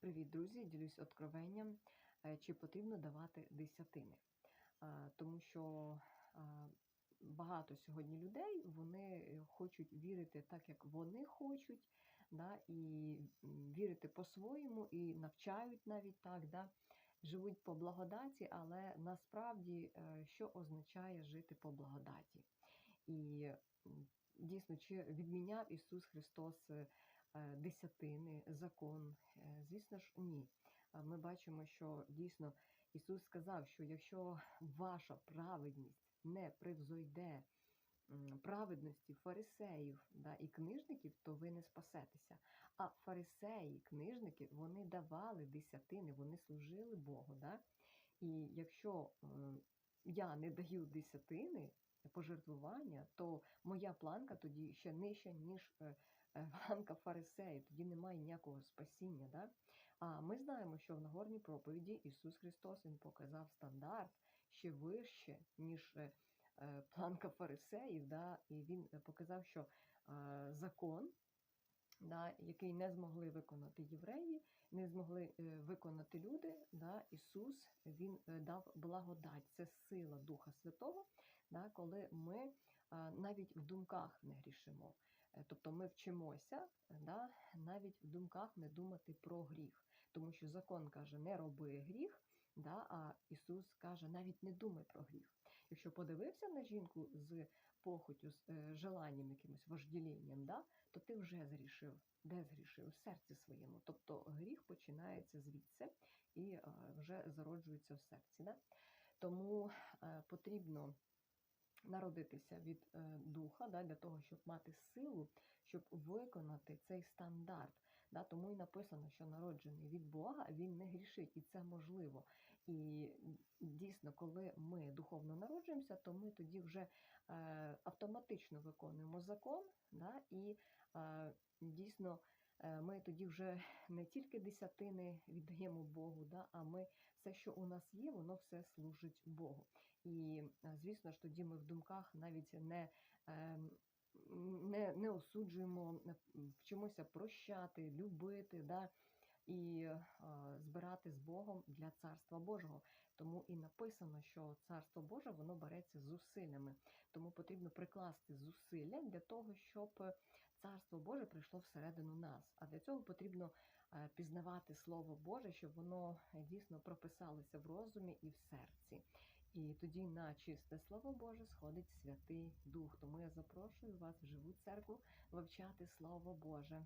Привіт, друзі! Ділюсь откровенням, е, чи потрібно давати десятини. Тому що багато сьогодні людей вони хочуть вірити так, як вони хочуть, да, і вірити по-своєму, і навчають навіть так, да, живуть по благодаті, але насправді е, що означає жити по благодаті? І дійсно, чи відміняв Ісус Христос е, е, десятини, закон? Е, Звісно ж, ні. Ми бачимо, що дійсно Ісус сказав, що якщо ваша праведність не превзойде праведності фарисеїв да, і книжників, то ви не спасетеся. А фарисеї, книжники, вони давали десятини, вони служили Богу. Да? І якщо е, я не даю десятини, пожертвування, то моя планка тоді ще нижча, ніж е, е, фарисеїв, тоді немає ніякого спасіння. Да? А ми знаємо, що в Нагорній проповіді Ісус Христос Він показав стандарт ще вище, ніж е, е, планка фарисеїв, да? і Він показав, що закон да, який не змогли виконати євреї, не змогли виконати люди. Да, Ісус Він дав благодать, це сила Духа Святого, да, коли ми навіть в думках не грішимо. Е, Тобто ми вчимося да, навіть в думках не думати про гріх, тому що закон каже, не роби гріх. Да, а Ісус каже, навіть не думай про гріх. Якщо подивився на жінку з похотю, з е, желанням, якимось вожділінням, да, то ти вже згрішив. Де згрішив? В серці своєму. Тобто гріх починається звідси і е, вже зароджується в серці. Да? Тому е, потрібно народитися від е, духа да, для того, щоб мати силу, щоб виконати цей стандарт. Да? Тому і написано, що народжений від Бога він не грішить, і це можливо. І дійсно, коли ми духовно народжуємося, то ми тоді вже е, автоматично виконуємо закон, да? і е, дійсно. Е, Ми тоді вже не тільки десятини віддаємо Богу, да, а ми все, що у нас є, воно все служить Богу. І е, звісно ж, тоді ми в думках навіть не, ем, не, не осуджуємо, вчимося прощати, любити, да, і е, збирати з Богом для Царства Божого. Тому і написано, що Царство Боже воно береться зусиллями. Тому потрібно прикласти зусилля для того, щоб Царство Боже прийшло всередину нас. А для цього потрібно е, пізнавати Слово Боже, щоб воно е, дійсно прописалося в розумі і в серці. І тоді на чисте Слово Боже сходить Святий Дух. Тому я запрошую вас в живу церкву вивчати Слово Боже.